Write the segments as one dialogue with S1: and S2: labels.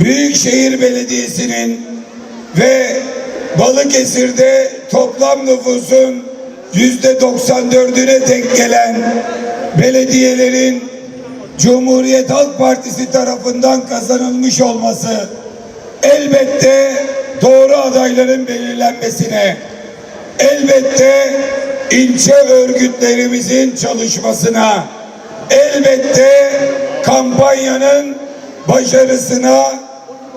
S1: Büyükşehir Belediyesi'nin ve Balıkesir'de toplam nüfusun yüzde 94'üne denk gelen belediyelerin Cumhuriyet Halk Partisi tarafından kazanılmış olması elbette doğru adayların belirlenmesine elbette ilçe örgütlerimizin çalışmasına elbette kampanyanın başarısına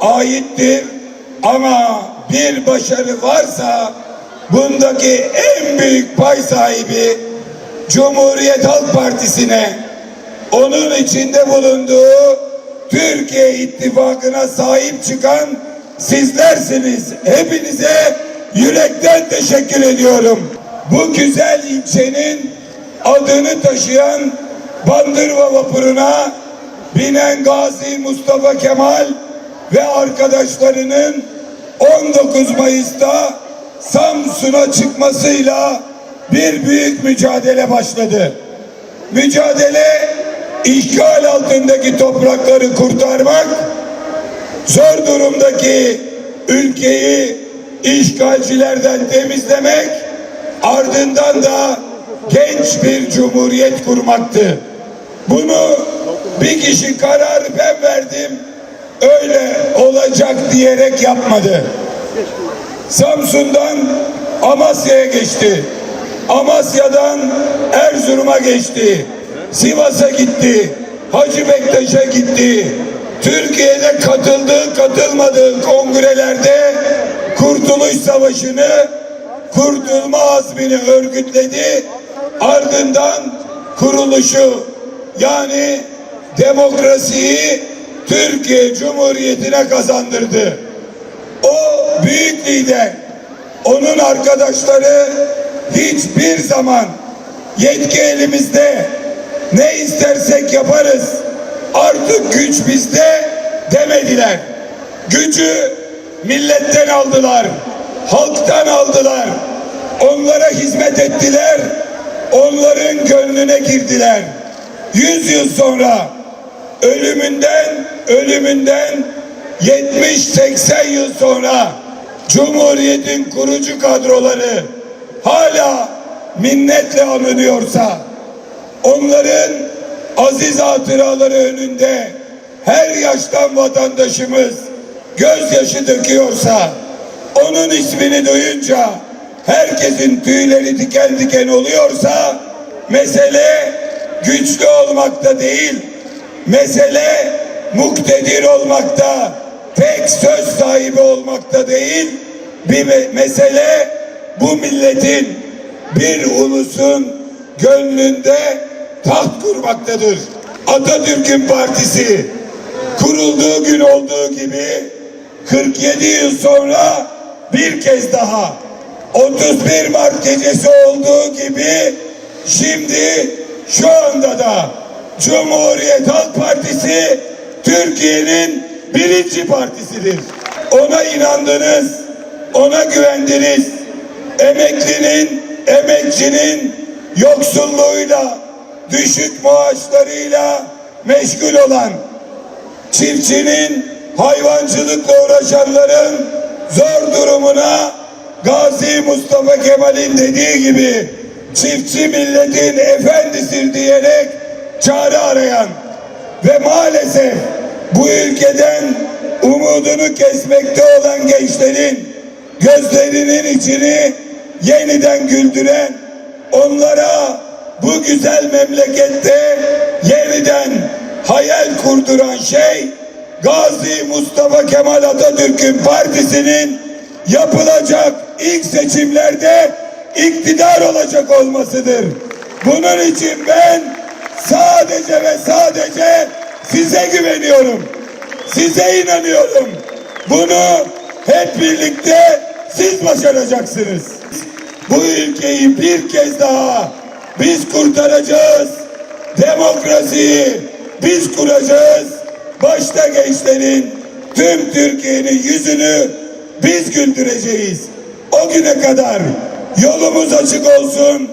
S1: aittir ama bir başarı varsa bundaki en büyük pay sahibi Cumhuriyet Halk Partisi'ne onun içinde bulunduğu Türkiye ittifakına sahip çıkan sizlersiniz. Hepinize yürekten teşekkür ediyorum. Bu güzel ilçenin adını taşıyan Bandırma vapuruna binen Gazi Mustafa Kemal ve arkadaşlarının 19 Mayıs'ta Samsun'a çıkmasıyla bir büyük mücadele başladı. Mücadele işgal altındaki toprakları kurtarmak, zor durumdaki ülkeyi işgalcilerden temizlemek, ardından da genç bir cumhuriyet kurmaktı. Bunu bir kişi kararı ben verdim, öyle olacak diyerek yapmadı. Samsun'dan Amasya'ya geçti. Amasya'dan Erzurum'a geçti. Sivas'a gitti. Hacı Bektaş'a gitti. Türkiye'de katıldığı katılmadığı kongrelerde Kurtuluş Savaşı'nı kurtulma azmini örgütledi. Ardından kuruluşu yani demokrasiyi Türkiye Cumhuriyeti'ne kazandırdı. O büyük lider, onun arkadaşları hiçbir zaman yetki elimizde ne istersek yaparız artık güç bizde demediler. Gücü milletten aldılar, halktan aldılar. Onlara hizmet ettiler, onların gönlüne girdiler. Yüz yıl sonra ölümünden ölümünden 70-80 yıl sonra Cumhuriyet'in kurucu kadroları hala minnetle anılıyorsa onların aziz hatıraları önünde her yaştan vatandaşımız gözyaşı döküyorsa onun ismini duyunca herkesin tüyleri diken diken oluyorsa mesele güçlü olmakta değil mesele muktedir olmakta tek söz sahibi olmakta değil bir me- mesele bu milletin bir ulusun gönlünde taht kurmaktadır. Atatürk'ün partisi kurulduğu gün olduğu gibi 47 yıl sonra bir kez daha 31 Mart gecesi olduğu gibi şimdi şu anda da Cumhuriyet Halk Partisi Türkiye'nin birinci partisidir. Ona inandınız, ona güvendiniz. Emeklinin, emekçinin yoksulluğuyla, düşük maaşlarıyla meşgul olan, çiftçinin, hayvancılıkla uğraşanların zor durumuna Gazi Mustafa Kemal'in dediği gibi çiftçi milletin efendisidir diyerek çare arayan ve maalesef bu ülkeden umudunu kesmekte olan gençlerin gözlerinin içini yeniden güldüren onlara bu güzel memlekette yeniden hayal kurduran şey Gazi Mustafa Kemal Atatürk'ün partisinin yapılacak ilk seçimlerde iktidar olacak olmasıdır. Bunun için ben sadece ve sadece size güveniyorum. Size inanıyorum. Bunu hep birlikte siz başaracaksınız. Bu ülkeyi bir kez daha biz kurtaracağız. Demokrasiyi biz kuracağız. Başta gençlerin tüm Türkiye'nin yüzünü biz güldüreceğiz. O güne kadar yolumuz açık olsun.